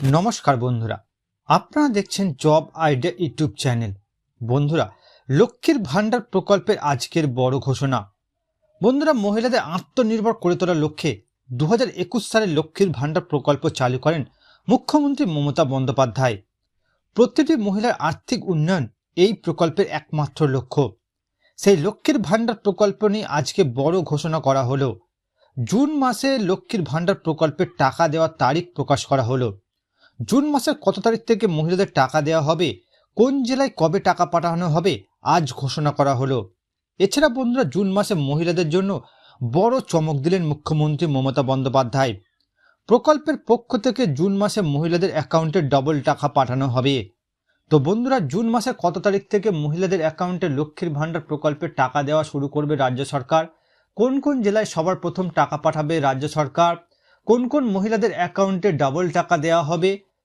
নমস্কার বন্ধুরা, আপনারা দেখছেন জব আইডিয়া ইউটিউব চ্যানেল। বন্ধুরা, লক্ষ্মীর ভাণ্ডার প্রকল্পের আজকের বড় ঘোষণা। বন্ধুরা, মহিলাদের আত্মনির্ভর করে তোলার লক্ষ্যে দু হাজার একুশ সালে লক্ষ্মীর ভাণ্ডার প্রকল্প চালু করেন মুখ্যমন্ত্রী মমতা বন্দ্যোপাধ্যায়। প্রতিটি মহিলার আর্থিক উন্নয়ন এই প্রকল্পের একমাত্র লক্ষ্য। সেই লক্ষ্মীর ভাণ্ডার প্রকল্প নিয়ে আজকে বড় ঘোষণা করা হলো। জুন মাসে লক্ষ্মীর ভাণ্ডার প্রকল্পের টাকা দেওয়ার তারিখ প্রকাশ করা হলো। জুন মাসের কত তারিখ থেকে মহিলাদের টাকা দেওয়া হবে? কোন জেলায় কবে টাকা পাঠানো হবে? আজ ঘোষণা করা হলো। এছাড়া বন্ধুরা, জুন মাসে মহিলাদের জন্য বড় চমক দিলেন মুখ্যমন্ত্রী মমতা বন্দ্যোপাধ্যায়। প্রকল্পের পক্ষ থেকে জুন মাসে মহিলাদের অ্যাকাউন্টে ডবল টাকা পাঠানো হবে। তো বন্ধুরা, জুন মাসের কত তারিখ থেকে মহিলাদের অ্যাকাউন্টে লক্ষ্মীর ভাণ্ডার প্রকল্পের টাকা দেওয়া শুরু করবে রাজ্য সরকার? কোন কোন জেলায় সবার প্রথম টাকা পাঠাবে রাজ্য সরকার? কোন কোন মহিলাদের অ্যাকাউন্টে ডাবল টাকা দেওয়া হবে?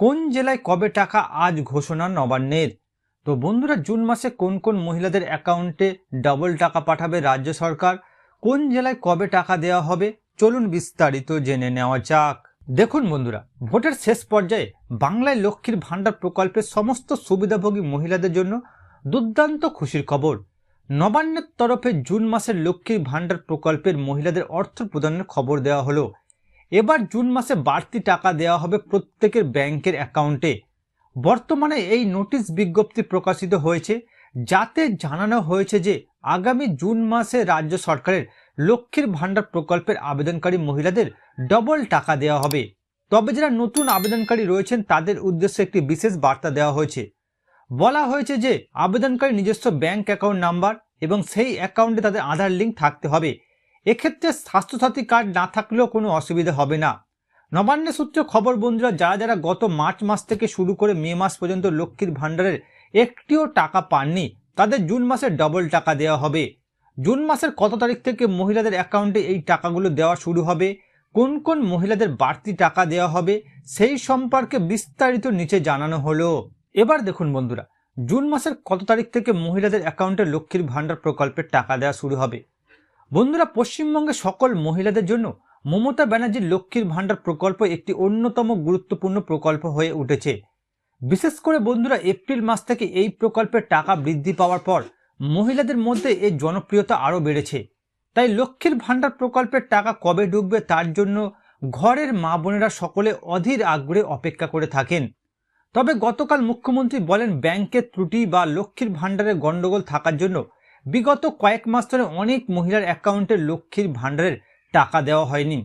কোন জেলায় কবে টাকা আজ ঘোষণা নবান্নের? তো বন্ধুরা, জুন মাসে কোন কোন মহিলাদের অ্যাকাউন্টে ডাবল টাকা পাঠাবে রাজ্য সরকার? কোন জেলায় কবে টাকা দেওয়া হবে? চলুন বিস্তারিত জেনে নেওয়া যাক। দেখুন বন্ধুরা, ভোটের শেষ পর্যায়ে বাংলায় লক্ষ্মীর ভাণ্ডার প্রকল্পের সমস্ত সুবিধাভোগী মহিলাদের জন্য দুর্দান্ত খুশির খবর। নবান্নের তরফে জুন মাসের লক্ষ্মীর ভাণ্ডার প্রকল্পের মহিলাদের অর্থ প্রদানের খবর দেওয়া হলো। এবার জুন মাসে বাড়তি টাকা দেওয়া হবে প্রত্যেকের ব্যাংকের অ্যাকাউন্টে। বর্তমানে এই নোটিশ বিজ্ঞপ্তি প্রকাশিত হয়েছে, যাতে জানানো হয়েছে যে আগামী জুন মাসে রাজ্য সরকারের লক্ষ্মীর ভাণ্ডার প্রকল্পের আবেদনকারী মহিলাদের ডবল টাকা দেওয়া হবে। তবে যারা নতুন আবেদনকারী রয়েছেন, তাদের উদ্দেশ্যে একটি বিশেষ বার্তা দেওয়া হয়েছে। বলা হয়েছে যে আবেদনকারী নিজস্ব ব্যাংক অ্যাকাউন্ট নাম্বার এবং সেই অ্যাকাউন্টে তাদের আধার লিঙ্ক থাকতে হবে। এক্ষেত্রে স্বাস্থ্যসাথী কার্ড না থাকলেও কোনো অসুবিধা হবে না। নবান্ন সূত্রে খবর, বন্ধুরা, যারা যারা গত মার্চ মাস থেকে শুরু করে মে মাস পর্যন্ত লক্ষ্মীর ভাণ্ডারের একটিও টাকা পাননি, তাদের জুন মাসে ডবল টাকা দেওয়া হবে। জুন মাসের কত তারিখ থেকে মহিলাদের অ্যাকাউন্টে এই টাকাগুলো দেওয়া শুরু হবে? কোন কোন মহিলাদের বাড়তি টাকা দেওয়া হবে? সেই সম্পর্কে বিস্তারিত নিচে জানানো হলো। এবার দেখুন, বন্ধুরা, জুন মাসের কত তারিখ থেকে মহিলাদের অ্যাকাউন্টে লক্ষ্মীর ভাণ্ডার প্রকল্পের টাকা দেওয়া শুরু হবে? বন্ধুরা পশ্চিমবঙ্গে সকল মহিলাদের জন্য মমতা ব্যানার্জির লক্ষ্মীর ভাণ্ডার প্রকল্প একটি অন্যতম গুরুত্বপূর্ণ প্রকল্প হয়ে উঠেছে। বিশেষ করে বন্ধুরা, এপ্রিল মাস থেকে এই প্রকল্পের টাকা বৃদ্ধি পাওয়ার পর মহিলাদের মধ্যে এর জনপ্রিয়তা আরও বেড়েছে। তাই লক্ষ্মীর ভাণ্ডার প্রকল্পের টাকা কবে ঢুকবে তার জন্য ঘরের মা বোনেরা সকলে অধীর আগ্রহে অপেক্ষা করে থাকেন। তবে গতকাল মুখ্যমন্ত্রী বলেন, ব্যাংকের ত্রুটি বা লক্ষ্মীর ভাণ্ডারের গণ্ডগোল থাকার জন্য বিগত কয়েক মাস ধরে অনেক মহিলার অ্যাকাউন্টে লক্ষ্মীর ভাণ্ডারের টাকা দেওয়া হয়নি।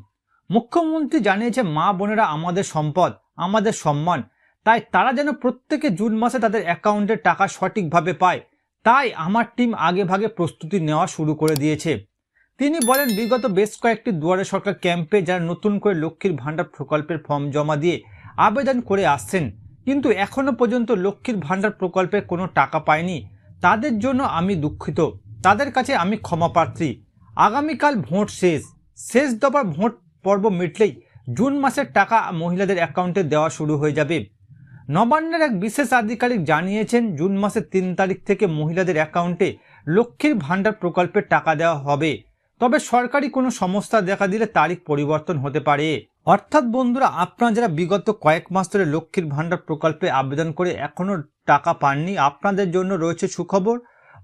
মুখ্যমন্ত্রী জানিয়েছে, মা বোনেরা আমাদের সম্পদ, আমাদের সম্মান, তাই তারা যেন প্রত্যেকে জুন মাসে তাদের অ্যাকাউন্টে টাকা সঠিকভাবে পায়। তাই আমার টিম আগে ভাগে প্রস্তুতি নেওয়া শুরু করে দিয়েছে। তিনি বলেন, বিগত বেশ কয়েকটি দুয়ারে সরকার ক্যাম্পে যারা নতুন করে লক্ষ্মীর ভাণ্ডার প্রকল্পের ফর্ম জমা দিয়ে আবেদন করে আসছেন, কিন্তু এখনও পর্যন্ত লক্ষ্মীর ভাণ্ডার প্রকল্পে কোনো টাকা পায়নি। তাদের জন্য আমি দুঃখিত। তাদের কাছে আমি ক্ষমাপ্রার্থী আগামীকাল ভোট শেষ। শেষ দফার ভোট পর্ব মিটলেই জুন মাসের টাকা মহিলাদের অ্যাকাউন্টে দেওয়া শুরু হয়ে যাবে। নবান্নের এক বিশেষ আধিকারিক জানিয়েছেন, জুন মাসের তিন তারিখ থেকে মহিলাদের অ্যাকাউন্টে লক্ষ্মীর ভাণ্ডার প্রকল্পের টাকা দেওয়া হবে। তবে সরকারি কোনো সমস্যা দেখা দিলে তারিখ পরিবর্তন হতে পারে। অর্থাৎ বন্ধুরা, আপনারা যারা বিগত কয়েক মাস ধরে লক্ষ্মীর ভাণ্ডার প্রকল্পে আবেদন করে এখনও টাকা পাননি। আপনাদের জন্য রয়েছে সুখবর।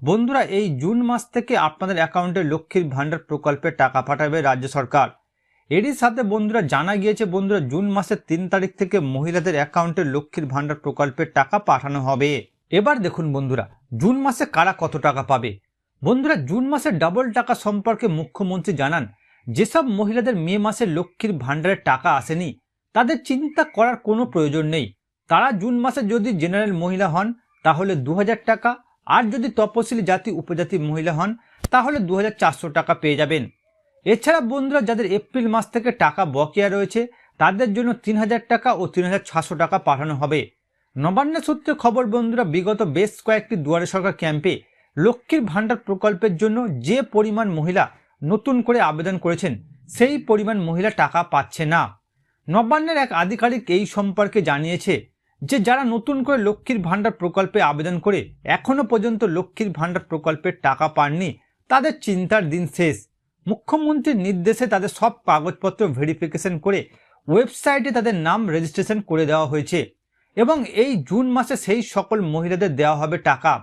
বন্ধুরা, এই জুন মাস থেকে আপনাদের অ্যাকাউন্টে লক্ষ্মীর ভাণ্ডার প্রকল্পে টাকা পাঠাবে রাজ্য সরকার। এরই সাথে বন্ধুরা, জানা গিয়েছে বন্ধুরা, জুন মাসের তিন তারিখ থেকে মহিলাদের অ্যাকাউন্টে লক্ষ্মীর ভাণ্ডার প্রকল্পের টাকা পাঠানো হবে। এবার দেখুন বন্ধুরা, জুন মাসে কারা কত টাকা পাবে? বন্ধুরা, জুন মাসে ডাবল টাকা সম্পর্কে মুখ্যমন্ত্রী জানান, যেসব মহিলাদের মে মাসে লক্ষ্মীর ভাণ্ডারের টাকা আসেনি, তাদের চিন্তা করার কোনো প্রয়োজন নেই। তারা জুন মাসে যদি জেনারেল মহিলা হন, তাহলে দু হাজার টাকা। আর যদি তপশিলি জাতি, উপজাতি মহিলা হন, তাহলে দু হাজার চারশো টাকা পেয়ে যাবেন। এছাড়া বন্ধুরা, যাদের এপ্রিল মাস থেকে টাকা বকেয়া রয়েছে, তাদের জন্য তিন হাজার টাকা ও তিন টাকা পাঠানো হবে। নবান্ন সূত্রে খবর, বন্ধুরা, বিগত বেশ কয়েকটি দুয়ারে সরকার ক্যাম্পে লক্ষ্মীর ভাণ্ডার প্রকল্পের জন্য যে পরিমাণ মহিলা নতুন করে আবেদন করেছেন, সেই পরিমাণ মহিলা টাকা পাচ্ছে না। নবান্নের এক আধিকারিক এই সম্পর্কে জানিয়েছে যে যারা নতুন করে লক্ষ্মীর ভাণ্ডার প্রকল্পে আবেদন করে এখনও পর্যন্ত লক্ষ্মীর ভাণ্ডার প্রকল্পের টাকা পাননি, তাদের চিন্তার দিন শেষ। মুখ্যমন্ত্রীর নির্দেশে তাদের সব কাগজপত্র ভেরিফিকেশন করে ওয়েবসাইটে তাদের নাম রেজিস্ট্রেশন করে দেওয়া হয়েছে এবং এই জুন মাসে সেই সকল মহিলাদের দেওয়া হবে টাকা।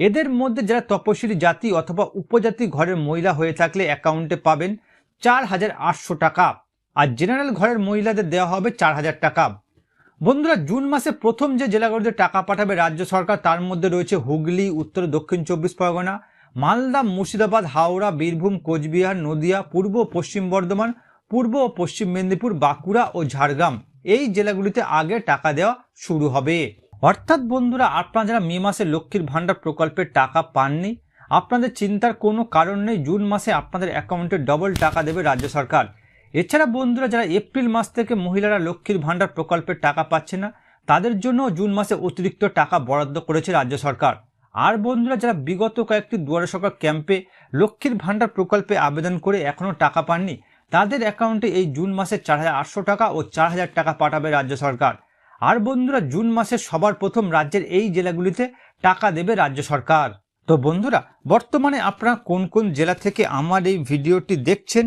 এদের মধ্যে যারা তপশিলি জাতি অথবা উপজাতি ঘরের মহিলা হয়ে থাকলে অ্যাকাউন্টে পাবেন চার হাজার আটশো টাকা। আর জেনারেল ঘরের মহিলাদের দেওয়া হবে চার হাজার টাকা। বন্ধুরা, জুন মাসে প্রথম যে জেলাগুলোতে টাকা পাঠাবে রাজ্য সরকার, তার মধ্যে রয়েছে হুগলি, উত্তর, দক্ষিণ চব্বিশ পরগনা, মালদা, মুর্শিদাবাদ, হাওড়া, বীরভূম, কোচবিহার, নদিয়া, পূর্ব পশ্চিম বর্ধমান, পূর্ব ও পশ্চিম মেদিনীপুর, বাঁকুড়া ও ঝাড়গ্রাম। এই জেলাগুলিতে আগে টাকা দেওয়া শুরু হবে। অর্থাৎ বন্ধুরা, আপনারা যারা মে মাসে লক্ষ্মীর ভাণ্ডার প্রকল্পের টাকা পাননি, আপনাদের চিন্তার কোনো কারণ নেই, জুন মাসে আপনাদের অ্যাকাউন্টে ডবল টাকা দেবে রাজ্য সরকার। এছাড়া বন্ধুরা, যারা এপ্রিল মাস থেকে মহিলারা লক্ষ্মীর ভাণ্ডার প্রকল্পের টাকা পাচ্ছে না, তাদের জন্য জুন মাসে অতিরিক্ত টাকা বরাদ্দ করেছে রাজ্য সরকার। আর বন্ধুরা, যারা বিগত কয়েকটি দুয়ারে সরকার ক্যাম্পে লক্ষ্মীর ভাণ্ডার প্রকল্পে আবেদন করে এখনও টাকা পাননি, তাদের অ্যাকাউন্টে এই জুন মাসে চার হাজার আটশো টাকা ও চার হাজার টাকা পাঠাবে রাজ্য সরকার। আর বন্ধুরা, জুন মাসে সবার প্রথম রাজ্যের এই জেলাগুলিতে টাকা দেবে রাজ্য সরকার। তো বন্ধুরা, বর্তমানে আপনারা কোন কোন জেলা থেকে আমার এই ভিডিওটি দেখছেন